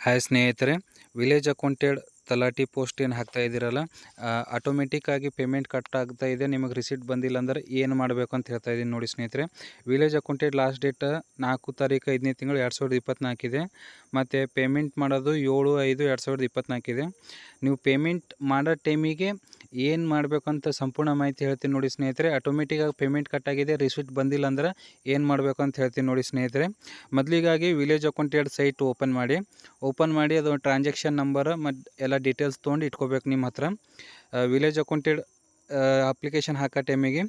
Hi ಸ್ನೇಹಿತರೆ, village accountant ತಲಾಟಿ post ಏನು ಹಾಕ್ತಾ ಇದ್ದೀರಲ್ಲ ಆಟೋಮೆಟಿಕ್ಕಾಗಿ ಪೇಮೆಂಟ್ ಕಟ್ ಆಗ್ತಾ ಇದೆ, ನಿಮಗೆ ರಿಸೀಟ್ ಬಂದಿಲ್ಲ ಅಂದ್ರೆ ಏನು ಮಾಡಬೇಕು ಅಂತ ಹೇಳ್ತಾ ಇದ್ದೀನಿ ನೋಡಿ ಸ್ನೇಹಿತರೆ. ವಿಲೇಜ್ ಅಕೌಂಟೆಡ್ ಲಾಸ್ಟ್ ಡೇಟ್ ನಾಲ್ಕು ತಾರೀಕು ಐದನೇ ತಿಂಗಳು ಎರಡು ಸಾವಿರದ ಇಪ್ಪತ್ನಾಲ್ಕಿದೆ ಮತ್ತು ಪೇಮೆಂಟ್ ಮಾಡೋದು ಏಳು ಐದು ಎರಡು ಸಾವಿರದ ಇಪ್ಪತ್ನಾಲ್ಕಿದೆ ನೀವು ಪೇಮೆಂಟ್ ಮಾಡೋ ಟೈಮಿಗೆ ಏನು ಮಾಡಬೇಕಂತ ಸಂಪೂರ್ಣ ಮಾಹಿತಿ ಹೇಳ್ತೀನಿ ನೋಡಿ ಸ್ನೇಹಿತರೆ. ಆಟೋಮೆಟಿಕ್ಕಾಗಿ ಪೇಮೆಂಟ್ ಕಟ್ ಆಗಿದೆ ರಿಸಿಟ್ ಬಂದಿಲ್ಲ ಅಂದ್ರೆ ಏನು ಮಾಡಬೇಕು ಅಂತ ಹೇಳ್ತೀನಿ ನೋಡಿ ಸ್ನೇಹಿತರೆ. ಮೊದಲಿಗಾಗಿ ವಿಲೇಜ್ ಅಕೌಂಟೆಡ್ ಸೈಟ್ ಓಪನ್ ಮಾಡಿ. ಓಪನ್ ಮಾಡಿ, ಅದು ಟ್ರಾನ್ಸಾಕ್ಷನ್ ನಂಬರ್ ಮತ್ತು ಎಲ್ಲ ಡೀಟೇಲ್ಸ್ ತೊಗೊಂಡು ಇಟ್ಕೋಬೇಕು ನಿಮ್ಮ ಹತ್ರ. ವಿಲೇಜ್ ಅಕೌಂಟೆಡ್ ಅಪ್ಲಿಕೇಶನ್ ಹಾಕೋ ಟೈಮಿಗೆ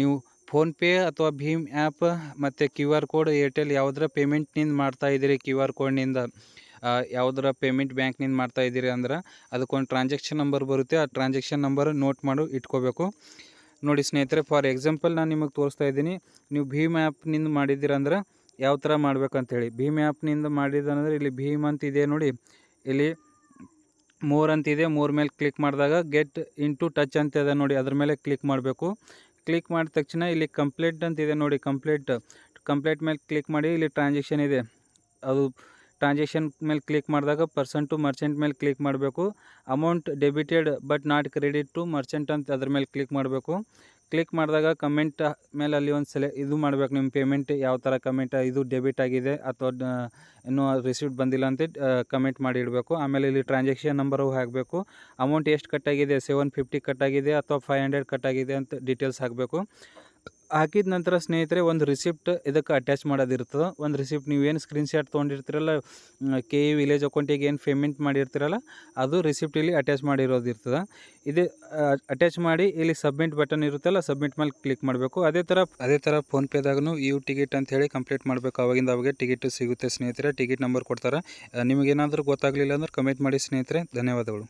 ನೀವು ಫೋನ್ಪೇ ಅಥವಾ ಭೀಮ್ ಆ್ಯಪ್ ಮತ್ತು ಕ್ಯೂ ಆರ್ ಕೋಡ್ ಏರ್ಟೆಲ್ ಯಾವುದರ ಪೇಮೆಂಟ್ನಿಂದ ಮಾಡ್ತಾ ಇದ್ದೀರಿ ಕ್ಯೂ ಆರ್ ಕೋಡ್ನಿಂದ ಯಾವುದರ ಪೇಮೆಂಟ್ ಬ್ಯಾಂಕ್ನಿಂದ ಮಾಡ್ತಾ ಇದ್ದೀರಿ ಅಂದ್ರೆ ಅದಕ್ಕೊಂದು ಟ್ರಾನ್ಸಾಕ್ಷನ್ ನಂಬರ್ ಬರುತ್ತೆ. ಆ ಟ್ರಾನ್ಸಾಕ್ಷನ್ ನಂಬರ್ ನೋಟ್ ಮಾಡಿ, ಇಟ್ಕೋಬೇಕು. ನೋಡಿ ಸ್ನೇಹಿತರೆ ಫಾರ್ ಎಕ್ಸಾಂಪಲ್ ನಾನು ನಿಮಗೆ ತೋರಿಸ್ತಾ ಇದ್ದೀನಿ. ನೀವು ಭೀಮ್ ಆ್ಯಪ್ನಿಂದ ಮಾಡಿದ್ದೀರಂದ್ರೆ ಯಾವ ಥರ ಮಾಡ್ಬೇಕಂತೇಳಿ. ಭೀಮ್ ಆ್ಯಪ್ನಿಂದ ಮಾಡಿದನಂದ್ರೆ ಇಲ್ಲಿ ಭೀಮ್ ಅಂತ ಇದೆ ನೋಡಿ. ಇಲ್ಲಿ ಮೋರ್ ಅಂತಿದೆ ಮೋರ್ ಮೇಲೆ ಕ್ಲಿಕ್ ಮಾಡಿದಾಗ ಗೆಟ್ ಇಂಟು ಟಚ್ ಅಂತ ಇದೆ ನೋಡಿ. ಅದ್ರ ಮೇಲೆ ಕ್ಲಿಕ್ ಮಾಡಬೇಕು. ಕ್ಲಿಕ್ ಮಾಡಿದ ತಕ್ಷಣ ಇಲ್ಲಿ ಕಂಪ್ಲೇಂಟ್ ಅಂತಿದೆ ನೋಡಿ. ಕಂಪ್ಲೇಂಟ್ ಕಂಪ್ಲೇಂಟ್ ಮೇಲೆ ಕ್ಲಿಕ್ ಮಾಡಿ ಇಲ್ಲಿ ಟ್ರಾನ್ಸಾಕ್ಷನ್ ಇದೆ. ಅದು ಟ್ರಾನ್ಸಾಕ್ಷನ್ ಮೇಲೆ ಕ್ಲಿಕ್ ಮಾಡಿದಾಗ ಪರ್ಸನ್ ಟು ಮರ್ಚೆಂಟ್ ಮೇಲೆ ಕ್ಲಿಕ್ ಮಾಡಬೇಕು. Amount debited but not credit to merchant ಅಂತ ಅದ್ರ ಮೇಲೆ ಕ್ಲಿಕ್ ಮಾಡಬೇಕು. ಕ್ಲಿಕ್ ಮಾಡಿದಾಗ ಕಮೆಂಟ್ ಮೇಲೆ ಅಲ್ಲಿ ಒಂದು ಸೆಲೆ ಇದು ಮಾಡಬೇಕು ನಿಮ್ಮ ಪೇಮೆಂಟ್ ಯಾವ ಥರ ಕಮೆಂಟ್ ಇದು ಡೆಬಿಟ್ ಆಗಿದೆ ಅಥವಾ ಇನ್ನೂ ರಿಸೀವ್ಟ್ ಬಂದಿಲ್ಲ ಅಂತ ಕಮೆಂಟ್ ಮಾಡಿ ಇಡಬೇಕು. ಆಮೇಲೆ ಇಲ್ಲಿ ಟ್ರಾನ್ಸಾಕ್ಷನ್ ನಂಬರು ಹಾಕಬೇಕು. ಅಮೌಂಟ್ ಎಷ್ಟು ಕಟ್ಟಾಗಿದೆ ಸೆವೆನ್ ಫಿಫ್ಟಿ ಕಟ್ಟಾಗಿದೆ ಅಥವಾ ಫೈವ್ ಹಂಡ್ರೆಡ್ ಕಟ್ಟಾಗಿದೆ ಅಂತ ಡೀಟೇಲ್ಸ್ ಹಾಕಬೇಕು. ಹಾಕಿದ ನಂತರ ಸ್ನೇಹಿತರೆ, ಒಂದು ರಿಸಿಪ್ಟ್ ಇದಕ್ಕೆ ಅಟ್ಯಾಚ್ ಮಾಡೋದಿರ್ತದೆ. ಒಂದು ರಿಸಿಪ್ಟ್ ನೀವು ಏನು ಸ್ಕ್ರೀನ್ಶಾಟ್ ತೊಗೊಂಡಿರ್ತೀರಲ್ಲ ಕೆ ಇ ವಿಲೇಜ್ ಅಕೌಂಟಿಗೆ ಏನು ಪೇಮೆಂಟ್ ಮಾಡಿರ್ತೀರಲ್ಲ, ಅದು ರಿಸಿಪ್ಟ್ ಇಲ್ಲಿ ಅಟ್ಯಾಚ್ ಮಾಡಿರೋದಿರ್ತದೆ. ಇದು ಅಟ್ಯಾಚ್ ಮಾಡಿ ಇಲ್ಲಿ ಸಬ್ಮಿಟ್ ಬಟನ್ ಇರುತ್ತಲ್ಲ ಸಬ್ಮಿಟ್ ಮೇಲೆ ಕ್ಲಿಕ್ ಮಾಡಬೇಕು. ಅದೇ ಥರ ಅದೇ ಥರ ಫೋನ್ಪೇದಾಗೂ ಯು ಟಿಕೆಟ್ ಅಂತ ಹೇಳಿ ಕಂಪ್ಲೀಟ್ ಮಾಡಬೇಕು. ಅವಾಗಿಂದ ಅವಾಗೆ ಟಿಕೆಟ್ ಸಿಗುತ್ತೆ ಸ್ನೇಹಿತರೆ. ಟಿಕೆಟ್ ನಂಬರ್ ಕೊಡ್ತಾರೆ. ನಿಮಗೇನಾದರೂ ಗೊತ್ತಾಗಲಿಲ್ಲ ಅಂದ್ರೆ ಕಮೆಂಟ್ ಮಾಡಿ ಸ್ನೇಹಿತರೆ. ಧನ್ಯವಾದಗಳು.